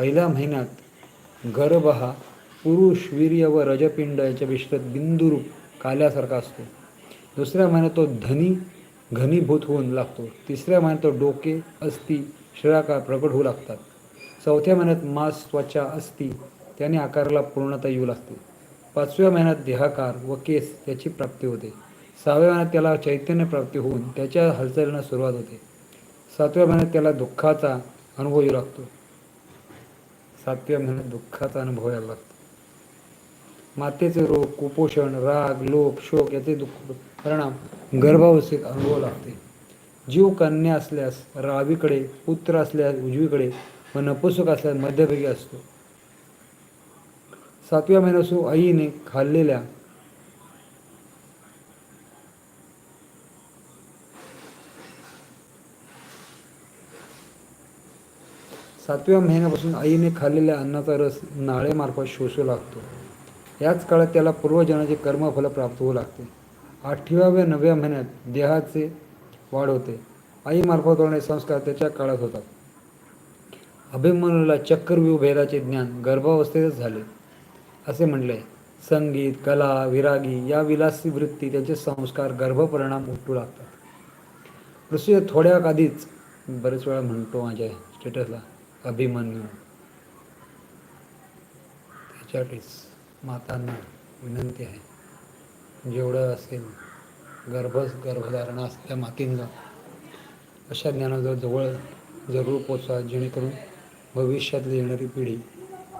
पहिल्या महिन्यात गर्भ हा पुरुष वीर्य व रजपिंड याच्या मिश्रित बिंदुरूप काल्यासारखा असतो. दुसऱ्या महिन्यात तो धनी घनीभूत होऊन लागतो. तिसऱ्या महिन्यात तो डोके अस्थि शिराकार प्रकट होऊ लागतात. चौथ्या महिन्यात मांस त्वचा अस्थि त्याने आकाराला पूर्णता येऊ लागते. पाचव्या महिन्यात देहाकार व केस याची प्राप्ती होते. सहाव्या महिन्यात त्याला चैतन्य प्राप्ती होऊन त्याच्या हालचालींना सुरुवात होते. सातव्या महिन्यात त्याला दुःखाचा अनुभव येऊ लागतो. सातव्या महिन्यात दुःखाचा अनुभव यायला लागतो. मातेचे रोग कुपोषण राग लोभ शोक याचे दुःख परिणाम गर्भावस्थेत अनुभव लागते. जीव कन्या असल्यास रावीकडे पुत्र असल्यास उजवीकडे व नपुसक असल्यास मध्यभागी असतो. सातव्या महिन्यापासून आईने खाल्लेल्या सातव्या महिन्यापासून आईने खाल्लेल्या अन्नाचा रस नाळेमार्फत शोषू लागतो. याच काळात त्याला पूर्वजनाचे कर्मफल प्राप्त होऊ लागते. आठव्या व नवव्या महिन्यात देहाचे वाढ होते. आईमार्फत होणारे संस्कार त्याच्या काळात होतात. अभिमन्यूला चक्रव्यूह भेदाचे ज्ञान गर्भावस्थेतच झाले. असे म्हणले संगीत कला विरागी या विलासी वृत्ती त्याचे संस्कार गर्भपरिणाम उठू लागतात. ऋषी थोड्या आधीच बरेच वेळा म्हणतो माझ्या स्टेटसला अभिमन्यू. त्याच्यासाठीच मातांना विनंती आहे. जेवढं असेल गर्भ गर्भधारणा असल्या मातींना अशा ज्ञानाजवळ जवळ जरूर पोचा जेणेकरून भविष्यातली येणारी पिढी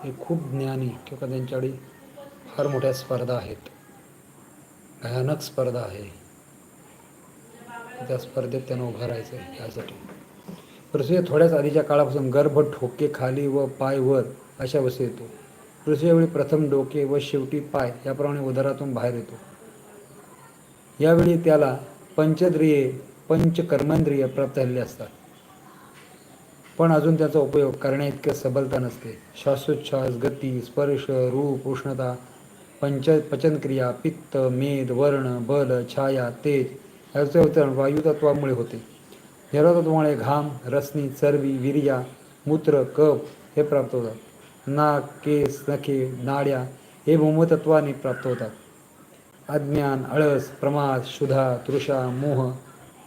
ही खूप ज्ञानी किंवा त्यांच्याकडे फार मोठ्या स्पर्धा आहेत. भयानक स्पर्धा आहे. त्या स्पर्धेत त्यांना उभं राहायचं आहे यासाठी. पृथ्वी थोड्याच आधीच्या काळापासून गर्भ ठोके खाली व पाय वर अशा अवस्थेत येतो. पृथ्वीवेळी प्रथम डोके व शेवटी पाय याप्रमाणे उदरातून बाहेर येतो. यावेळी त्याला पंचद्रिये पंचकर्मेंद्रिय प्राप्त झालेले असतात. पण अजून त्याचा उपयोग करण्याइतकं सबलता नसते. श्वासोच्छ्वास गती स्पर्श रूप उष्णता पंच पचनक्रिया पित्त मेद वर्ण बल छाया तेज याचे वितरण वायुतत्वामुळे होते. जलतत्वामुळे घाम रसनी चरबी विर्या मूत्र कप हे प्राप्त होतात. नाक केस नखे नाड्या हे भूमतत्वाने प्राप्त होतात. अज्ञान आळस प्रमाद शुधा तृषा मोह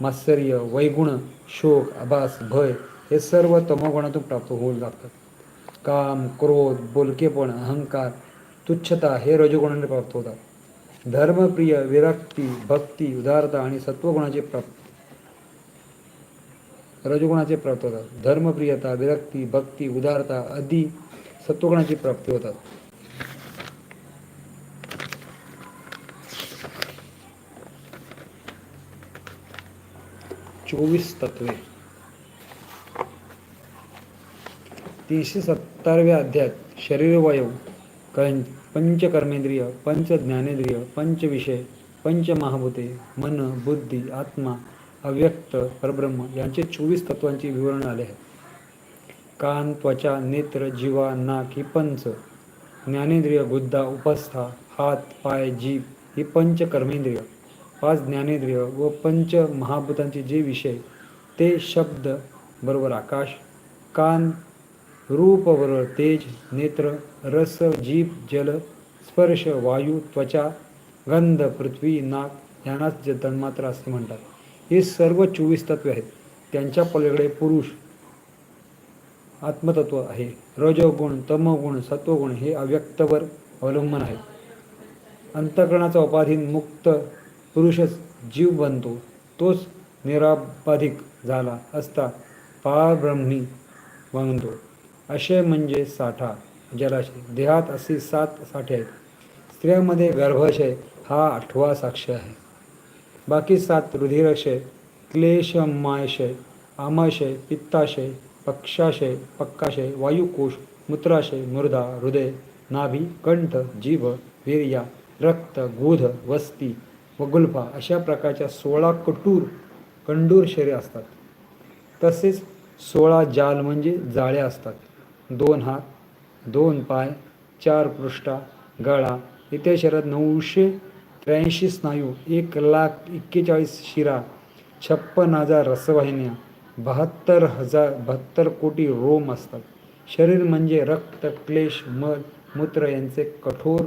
मात्सर्य वैगुण शोक आभास भय हे सर्व तमोगुणातून प्राप्त होऊ लागतात काम क्रोध बोलकेपण अहंकार तुच्छता हे रजोगुणाने प्राप्त होतात. धर्मप्रिय विरक्ती भक्ती उदारता आणि सत्वगुणाचे प्राप्त रजोगुणाचे प्राप्त होतात. धर्मप्रियता विरक्ती भक्ती उदारता आदी सत्वगुणाची प्राप्ती होतात. चोवीस तत्वे. तीनशे सत्तराव्या अध्यायात शरीरवायू कं पंचकर्मेंद्रिय पंच ज्ञानेंद्रिय पंचविषय पंचमहाभूते मन बुद्धी आत्मा अव्यक्त परब्रह्म यांचे चोवीस तत्वांची विवरण आले आहे कान त्वचा नेत्र जीवा नाक ही पंच. ज्ञानेंद्रिय गुद्दा उपस्था हात पाय जीभ ही पंच कर्मेंद्रिय पाच ज्ञानेंद्रिय व पंच महाभूतांचे जे विषय ते शब्द बरोबर आकाश कान रूप बरोबर तेज नेत्र रस जीभ जल स्पर्श वायू त्वचा गंध पृथ्वी नाक यांनाच जे तन्मात्र असे म्हणतात. हे सर्व चोवीस तत्वे आहेत. त्यांच्या पलीकडे पुरुष आत्मतत्व आहे. रजोगुण तमोगुण सत्वगुण हे अव्यक्तवर अवलंबून आहेत. अंतकरणाचा उपाधीन मुक्त पुरुषच जीव बनतो. तोच निराबाधिक झाला असता पारब्रह्मी बनतो अशय म्हणजे साठा जलाशय. देहात असे सात साठे आहेत. स्त्रियामध्ये गर्भाशय हा आठवा साक्ष आहे. बाकी सात रुधिराशय क्लेशमायशय आमाशय पित्ताशय पक्षाशय पक्काशय वायुकोश मूत्राशय मृदा हृदय नाभी कंठ जीभ वीर्या रक्त गोध वस्ती व गुल्फा अशा प्रकारच्या सोळा कटूर कंडूर शरीर असतात. तसेच सोळा जाल म्हणजे जाळ्या असतात. दोन हात दोन पाय चार पृष्ठा गळा इथे शरीरात नऊशे त्र्याऐंशी स्नायू एक लाख एक्केचाळीस शिरा छप्पन हजार रसवाहिन्या बहात्तर हजार बहात्तर कोटी रोम असतात. शरीर म्हणजे रक्त क्लेश मल मूत्र यांचे कठोर